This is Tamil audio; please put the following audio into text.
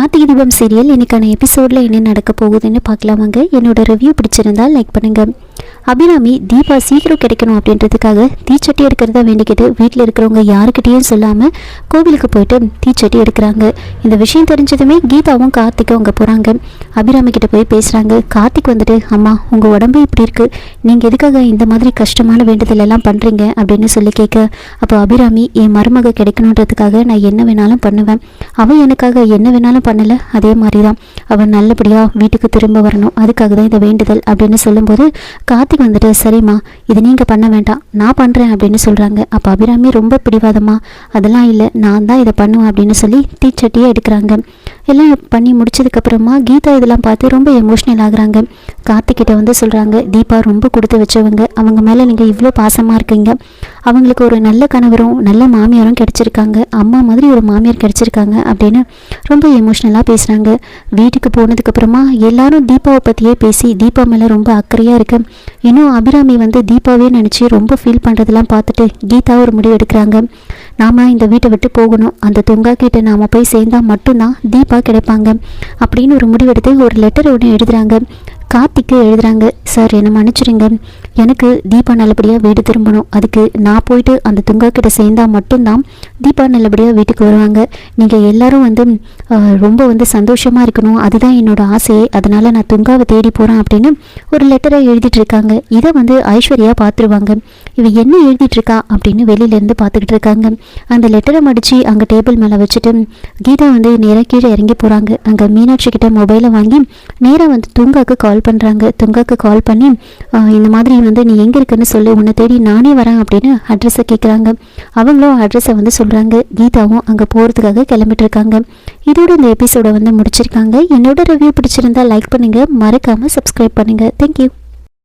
கார்த்திகை தீபம் சீரியல் இன்னைக்கான எபிசோடில் என்ன நடக்க போகுதுன்னு பார்க்கலாமாங்க. என்னோட ரிவ்யூ பிடிச்சிருந்தால் லைக் பண்ணுங்க. அபிராமி தீபா சீக்கிரம் கிடைக்கணும் அப்படின்றதுக்காக தீச்சட்டி எடுக்கிறதா வேண்டிக்கிட்டு வீட்டில் இருக்கிறவங்க யாருக்கிட்டேயும் சொல்லாமல் கோவிலுக்கு போயிட்டு தீச்சட்டி எடுக்கிறாங்க. இந்த விஷயம் தெரிஞ்சதுமே கீதாவும் கார்த்திக்கும் அங்கே போகிறாங்க அபிராமி கிட்ட போய் பேசுகிறாங்க கார்த்திக் வந்துட்டு அம்மா உங்கள் உடம்பு இப்படி இருக்குது நீங்கள் எதுக்காக இந்த மாதிரி கஷ்டமான வேண்டுதல் எல்லாம் பண்ணுறீங்க அப்படின்னு சொல்லி கேட்க அப்போ அபிராமி என் மருமக கிடைக்கணுன்றதுக்காக நான் என்ன வேணாலும் பண்ணுவேன். அவன் எனக்காக என்ன வேணாலும் பண்ணலை அதே மாதிரி தான் அவன் நல்லபடியாக வீட்டுக்கு திரும்ப வரணும். அதுக்காக தான் இந்த வேண்டுதல். அப்படின்னு சொல்லும்போது கார்த்திக் வந்துட்டு சரிம்மா இது நீங்கள் பண்ண வேண்டாம் நான் பண்ணுறேன் அப்படின்னு சொல்கிறாங்க அப்போ அபிராமி ரொம்ப பிடிவாதமா அதெல்லாம் இல்லை நான் தான் இதை பண்ணுவேன் அப்படின்னு சொல்லி தீச்சட்டியை எடுக்கிறாங்க. எல்லாம் பண்ணி முடிச்சதுக்கப்புறமா கீதா இதெல்லாம் பார்த்து ரொம்ப எமோஷ்னல் ஆகுறாங்க. கார்த்திக்கிட்ட வந்து சொல்கிறாங்க தீபா ரொம்ப கொடுத்து வச்சவங்க. அவங்க மேலே நீங்கள் இவ்வளோ பாசமாக இருக்கீங்க. அவங்களுக்கு ஒரு நல்ல கணவரும் நல்ல மாமியாரும் கிடச்சிருக்காங்க. அம்மா மாதிரி ஒரு மாமியார் கிடச்சிருக்காங்க. அப்படின்னு ரொம்ப எமோஷ்னலாக பேசுகிறாங்க வீட்டுக்கு போனதுக்கப்புறமா எல்லாரும் தீபாவை பற்றியே பேசி தீபா மேலே ரொம்ப அக்கறையாக இருக்கு. இன்னும் அபிராமி வந்து தீபாவே நினச்சி ரொம்ப ஃபீல் பண்ணுறதெல்லாம் பார்த்துட்டு கீதா ஒரு முடிவு எடுக்கிறாங்க. நாம் இந்த வீட்டை விட்டு போகணும். அந்த தொங்கா கிட்ட நாம் போய் சேர்ந்தால் மட்டும்தான் தீபா கிடைப்பாங்க. அப்படின்னு ஒரு முடிவெடுத்து ஒரு லெட்டர் ஒன்று எழுதுகிறாங்க கார்த்திக்கு எழுதுறாங்க சார் என்னை மன்னிச்சிடுங்க எனக்கு தீபா நல்லபடியாக வீடு திரும்பணும். அதுக்கு நான் போயிட்டு அந்த துங்கா கிட்ட சேர்ந்தால் மட்டும்தான் தீபா நல்லபடியாக வீட்டுக்கு வருவாங்க. நீங்கள் எல்லாரும் வந்து ரொம்ப வந்து சந்தோஷமாக இருக்கணும். அதுதான் என்னோட ஆசையே. அதனால் நான் துங்காவை தேடி போகிறேன் அப்படின்னு ஒரு லெட்டரை எழுதிட்டு இருக்காங்க. இதை வந்து ஐஸ்வர்யா பார்த்துருவாங்க இவ என்ன எழுதிட்டு இருக்கா? அப்படின்னு வெளியிலேருந்து பார்த்துக்கிட்டு இருக்காங்க. அந்த லெட்டரை மடித்து அங்கே டேபிள் மேலே வச்சுட்டு கீதா வந்து நேராக கீழே இறங்கி போகிறாங்க அங்கே மீனாட்சி கிட்ட மொபைலை வாங்கி நேராக வந்து துங்காவுக்கு கால் பண்ணுறாங்க துங்காக்கு கால் பண்ணி இந்த மாதிரி வந்து நீ எங்கே இருக்குன்னு சொல்லு. உன்னை தேடி நானே வரேன் அப்படின்னு அட்ரஸை கேட்குறாங்க அவங்களும் அட்ரஸை வந்து சொல்கிறாங்க கீதாவும் அங்கே போகிறதுக்காக கிளம்பிட்டு இருக்காங்க இதோட இந்த எபிசோடை வந்து முடிச்சிருக்காங்க. என்னோட ரிவ்யூ பிடிச்சிருந்தா லைக் பண்ணுங்கள் மறக்காமல் சப்ஸ்கிரைப் பண்ணுங்கள் தேங்க்யூ